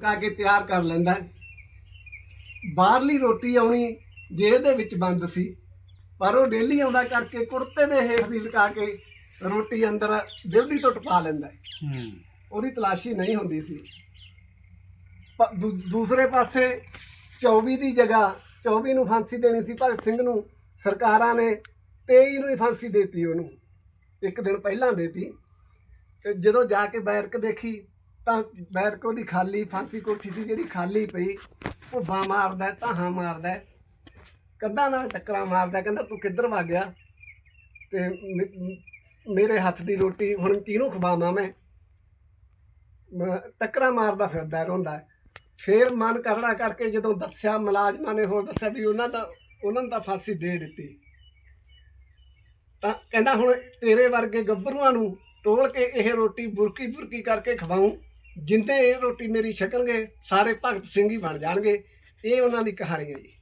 ਕਾ ਕੇ ਤਿਆਰ ਕਰ ਲੈਂਦਾ। ਬਾਹਰਲੀ ਰੋਟੀ ਆਉਣੀ ਜੇਲ੍ਹ ਦੇ ਵਿੱਚ ਬੰਦ ਸੀ ਪਰ ਉਹ ਡੇਲੀ ਆਉਂਦਾ ਕਰਕੇ ਕੁੜਤੇ ਦੇ ਹੇਠ ਦੀ ਲੁਕਾ ਕੇ ਰੋਟੀ ਅੰਦਰ ਡੇਲੀ ਤੋਂ ਟਪਾ ਲੈਂਦਾ ਹੈ। ਉਹਦੀ ਤਲਾਸ਼ੀ ਨਹੀਂ ਹੁੰਦੀ ਸੀ ਦੂਸਰੇ ਪਾਸੇ 24 ਦੀ ਜਗ੍ਹਾ 24 ਨੂੰ ਫਾਂਸੀ ਦੇਣੀ ਸੀ ਭਗਤ ਸਿੰਘ ਨੂੰ ਸਰਕਾਰਾਂ ਨੇ 23 ਨੂੰ ਹੀ ਫਾਂਸੀ ਦੇਤੀ ਉਹਨੂੰ ਇੱਕ ਦਿਨ ਪਹਿਲਾਂ ਦੇਤੀ ਤੇ ਜਦੋਂ ਜਾ ਕੇ ਬੈਰਕ ਦੇਖੀ ਤਾਂ ਬੈਰਕ ਉਹਦੀ ਖਾਲੀ ਫਾਂਸੀ ਕੋਠੀ ਸੀ ਜਿਹੜੀ ਖਾਲੀ ਪਈ ਉਹ ਬਾ ਮਾਰਦਾ ਹੈ, ਧਾਹਾਂ ਮਾਰਦਾ ਹੈ, ਕੰਧਾਂ ਨਾਲ ਟੱਕਰਾਂ ਮਾਰਦਾ ਕਹਿੰਦਾ ਤੂੰ ਕਿੱਧਰ ਵਗ ਗਿਆ? ਤੇ ਮੇਰੇ ਹੱਥ ਦੀ ਰੋਟੀ ਹੁਣ ਕਿਹਨੂੰ ਖਵਾਵਾਂ ਮੈਂ? ਟੱਕਰਾਂ ਮਾਰਦਾ ਫਿਰਦਾ ਹੈ, ਰੋਂਦਾ। ਫਿਰ ਮਨ ਕਰੜਾ ਕਰਕੇ ਜਦੋਂ ਦੱਸਿਆ ਮੁਲਾਜ਼ਮਾਂ ਨੇ ਹੋਰ ਦੱਸਿਆ ਵੀ ਉਹਨਾਂ ਦਾ ਉਹਨਾਂ ਨੂੰ ਤਾਂ ਫਾਂਸੀ ਦੇ ਦਿੱਤੀ। ਤਾਂ ਕਹਿੰਦਾ ਹੁਣ ਤੇਰੇ ਵਰਗੇ ਗੱਭਰੂਆਂ ਨੂੰ ਟੋਲ ਕੇ ਇਹ ਰੋਟੀ ਬੁਰਕੀ ਬੁਰਕੀ ਕਰਕੇ ਖਵਾਉਂ ਜਿੰਦੇ ਇਹ ਰੋਟੀ ਮੇਰੀ ਛਕਣਗੇ, ਸਾਰੇ ਭਗਤ ਸਿੰਘ ਹੀ ਬਣ ਜਾਣਗੇ, ਇਹ ਉਹਨਾਂ ਦੀ ਕਹਾਣੀ ਹੈ ਜੀ।